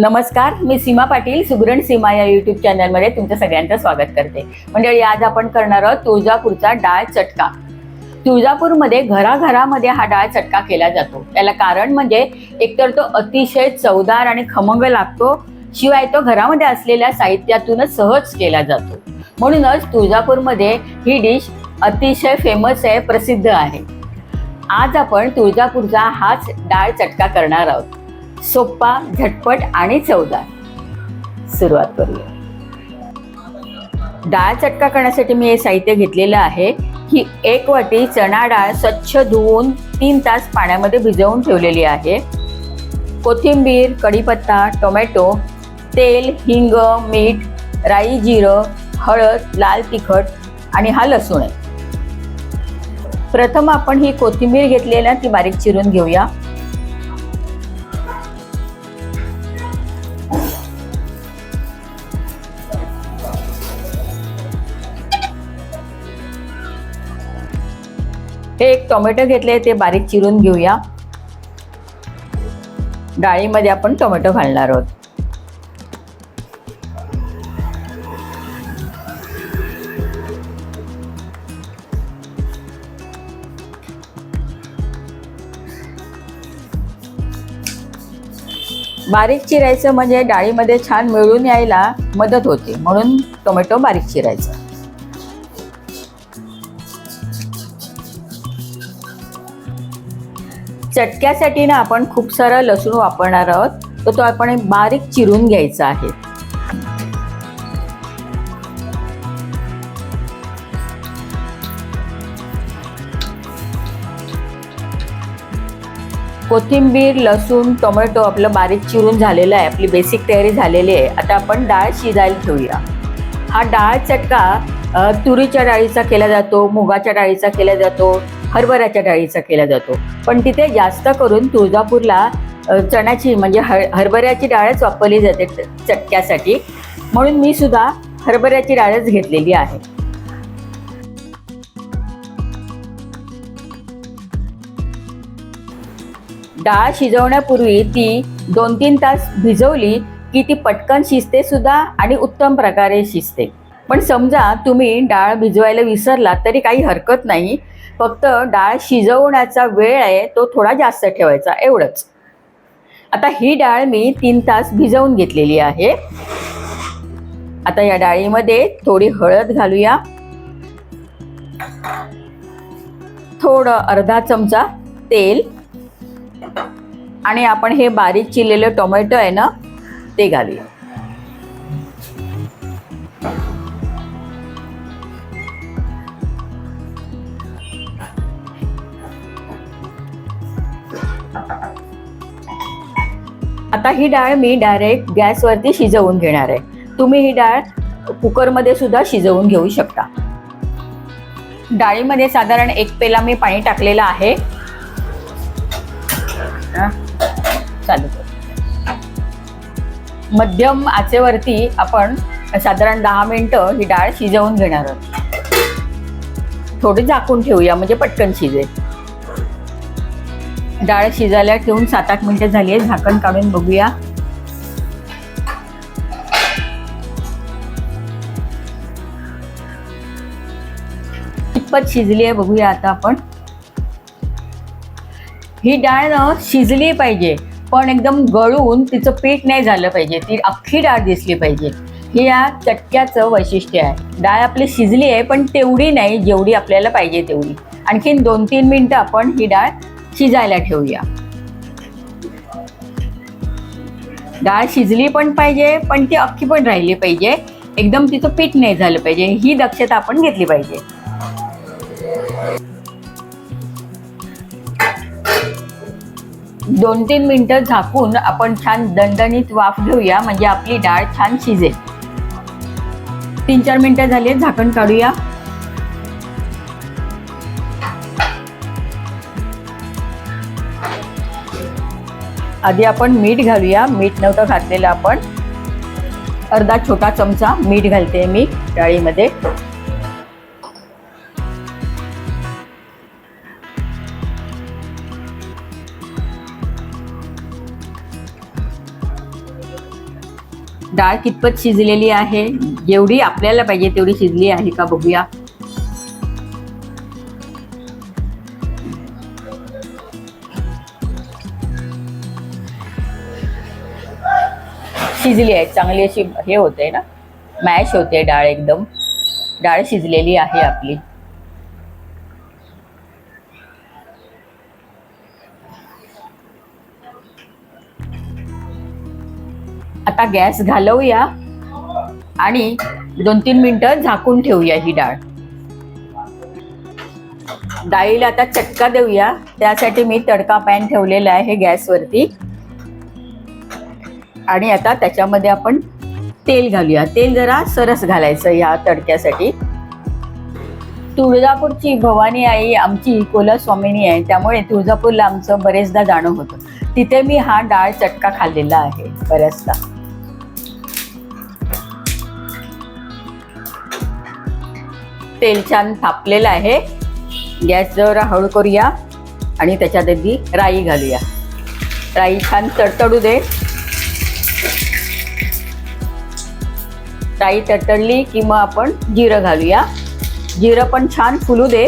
नमस्कार मी सीमा पाटील सुगरण सीमा या युट्यूब चॅनलमध्ये तुमचं सगळ्यांचं स्वागत करते. मंडळी आज आपण करणार आहोत तुळजापूरचा डाळ चटका. तुळजापूरमध्ये घराघरामध्ये हा डाळ चटका केला जातो. त्याला कारण म्हणजे एकतर तो अतिशय चवदार आणि खमंग लागतो शिवाय तो घरामध्ये असलेल्या साहित्यातूनच सहज केला जातो. म्हणूनच तुळजापूरमध्ये ही डिश अतिशय फेमस आहे प्रसिद्ध आहे. आज आपण तुळजापूरचा हाच डाळ चटका करणार आहोत. सोप्पा झटपट आणि चवदार. सुरुवात करूया. डाळ चटका करण्यासाठी मी हे साहित्य घेतलेलं आहे. ही एक वाटी चणा डाळ स्वच्छ धुवून तीन तास पाण्यामध्ये भिजवून ठेवलेली आहे. कोथिंबीर कढीपत्ता टोमॅटो तेल हिंग मीठ राई जिरं हळद लाल तिखट आणि हा लसूण आहे. प्रथम आपण ही कोथिंबीर घेतलेली ती बारीक चिरून घेऊया. हे एक टोमॅटो घेतले ते बारीक चिरून घेऊया. डाळीमध्ये आपण टोमॅटो घालणार आहोत. बारीक चिरायचं म्हणजे डाळीमध्ये छान मिळून यायला मदत होते म्हणून टोमॅटो बारीक चिरायचं. चटक्यासाठी ना आपण खूप सारा लसूण वापरणार आहोत. तर तो आपण बारीक चिरून घ्यायचा आहे. कोथिंबीर लसूण टोमॅटो आपलं बारीक चिरून झालेलं आहे. आपली बेसिक तयारी झालेली आहे. आता आपण डाळ शिजायला ठेवूया. हा डाळ चटका तुरीच्या डाळीचा केला जातो मुगाच्या डाळीचा केला जातो हरभऱ्याच्या डाळीचा केला जातो. पण तिथे जास्त करून तुळजापूरला चण्याची म्हणजे हर हरभऱ्याची डाळच वापरली जाते च- चटक्यासाठी. म्हणून मी सुद्धा हरभऱ्याची डाळच घेतलेली आहे. डाळ शिजवण्यापूर्वी ती दोन तीन तास भिजवली की ती पटकन शिजते सुद्धा आणि उत्तम प्रकारे शिजते. पण समजा तुम्ही डाळ भिजवायला विसरला तरी काही हरकत नाही. फक्त डाळ शिजवण्याचा वेळ आहे तो थोडा जास्त ठेवायचा एवढंच. आता ही डाळ मी तीन तास भिजवून घेतलेली आहे. आता या डाळीमध्ये थोडी हळद घालूया. थोडं अर्धा चमचा तेल. आणि आपण हे बारीक चिरलेलं टोमॅटो आहे ना ते घालूया. आता ही डाळ मी डायरेक्ट गॅसवरती शिजवून घेणार आहे. तुम्ही ही डाळ कुकरमध्ये सुद्धा शिजवून घेऊ शकता. डाळीमध्ये साधारण एक पेला मी पाणी टाकलेलं आहे. चालू मध्यम आचेवरती आपण साधारण दहा मिनटं ही डाळ शिजवून घेणार आहोत. थोडी झाकून ठेवूया म्हणजे पटकन शिजेल. डाळ शिजायला ठेवून सात आठ मिनिटं झाली आहे झाकण काढून बघूया. कितपत शिजली आहे बघूया आता आपण. ही डाळ ना शिजली पाहिजे पण एकदम गळून तिचं पीठ नाही झालं पाहिजे. ती अख्खी डाळ दिसली पाहिजे. हे या चटक्याचं वैशिष्ट्य आहे. डाळ आपली शिजली आहे पण तेवढी नाही जेवढी आपल्याला पाहिजे तेवढी. आणखीन दोन तीन मिनटं आपण ही डाळ शिजायला ठेवूया. डाळ शिजली पण पाहिजे पण ती अख्खी पण राहिली पाहिजे. एकदम तिचं पीठ नाही झालं पाहिजे. ही दक्षता आपण घेतली पाहिजे. दोन तीन मिनिटं झाकून आपण छान दणदणीत वाफ घेऊया म्हणजे आपली डाळ छान शिजेल. तीन चार मिनिटं झाली झाकण काढूया. आधी आपण मीठ घालूया. मीठ नव्हतं घातलेलं आपण. अर्धा छोटा चमचा मीठ घालते मी डाळीमध्ये. डाळ कितपत शिजलेली आहे? जेवढी आपल्याला पाहिजे तेवढी शिजली आहे का बघूया. शिजली आहे. चांगली अशी हे होते ना? मॅश होते डाळ एकदम. डाळ शिजलेली आहे आपली. आता गॅस घालवूया आणि दोन तीन मिनिटं झाकून ठेवूया ही डाळ. डाळीला आता चटका देऊया. त्यासाठी मी तडका पॅन ठेवलेला आहे गॅसवरती. आणि आता त्याच्यामध्ये आपण तेल घालूया. तेल जरा सरस घालायचं या तडक्यासाठी. तुळजापूरची भवानी आई आमची कुलस्वामिनी आहे त्यामुळे तुळजापूरला आमचं बरेचदा जाणं होतं. तिथे मी हा डाळ चटका खाल्लेला आहे बऱ्याचदा. तेल छान थापलेलं आहे. गॅस जरा हळू करूया आणि त्याच्यात अगदी राई घालूया. राई छान तडतडू दे. ताई तटळली की मग आपण जिरं घालूया. जिरं पण छान फुलू दे.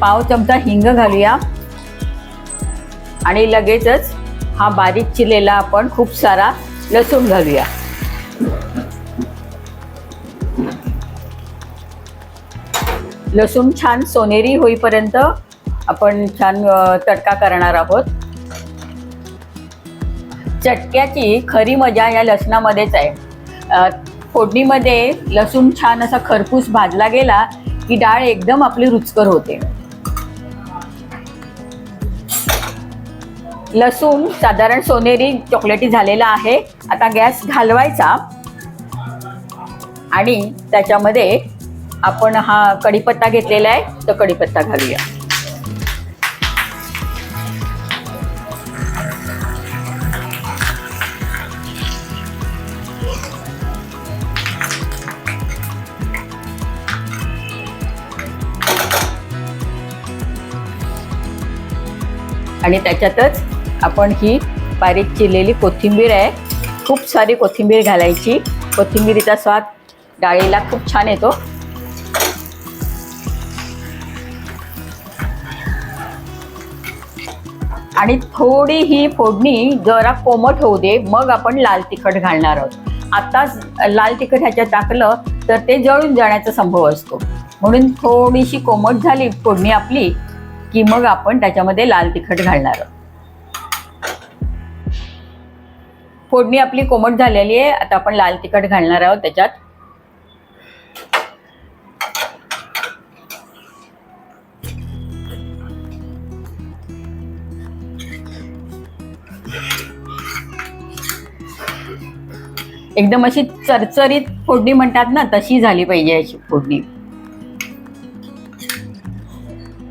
पाव चमचा हिंग घालूया. आणि लगेचच हा बारीक चिरलेला आपण खूप सारा लसूण घालूया. लसूण छान सोनेरी होईपर्यंत आपण छान तडका करणार आहोत. चटक्याची खरी मजा या लसणामध्येच आहे. फोडणीमध्ये लसूण छान असा खरपूस भाजला गेला की डाळ एकदम आपली रुचकर होते. लसूण साधारण सोनेरी चॉकलेटी झालेला आहे. आता गॅस घालवायचा. आणि त्याच्यामध्ये आपण हा कढीपत्ता घेतलेला आहे तो कढीपत्ता घालूया. आणि त्याच्यातच आपण ही बारीक चिरलेली कोथिंबीर आहे. खूप सारी कोथिंबीर घालायची. कोथिंबीरीचा स्वाद डाळीला खूप छान येतो. आणि थोडी ही फोडणी जरा कोमट होऊ दे मग आपण लाल तिखट घालणार आहोत. आताच लाल तिखट ह्याच्यात टाकलं तर ते जळून जाण्याचा संभव असतो. म्हणून थोडीशी कोमट झाली फोडणी आपली की मग आपण त्याच्यामध्ये लाल तिखट घालणार. आहोत फोडणी आपली कोमट झालेली आहे. आता आपण लाल तिखट घालणार आहोत त्याच्यात. एकदम अशी चरचरीत फोडणी म्हणतात ना तशी झाली पाहिजे अशी फोडणी.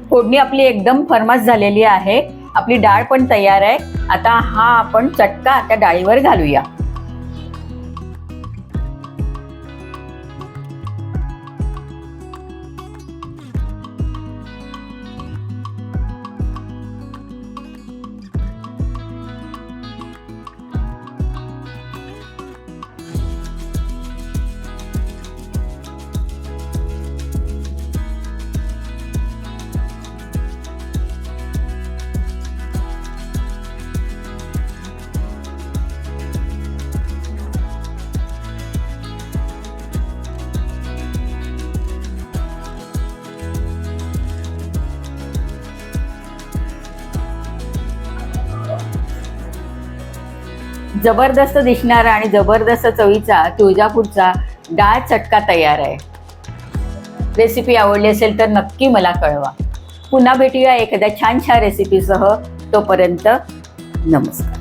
फोडणी आपली एकदम फरमास झालेली आहे. आपली डाळ पण तयार आहे. आता हा आपण चटका त्या डाळीवर घालूया. जबरदस्त दिसणारा आणि जबरदस्त चवीचा तुळजापूरचा डाळ चटका तयार आहे. रेसिपी आवडली असेल तर नक्की मला कळवा. पुन्हा भेटूया एखाद्या छानशा रेसिपीसह तोपर्यंत नमस्कार.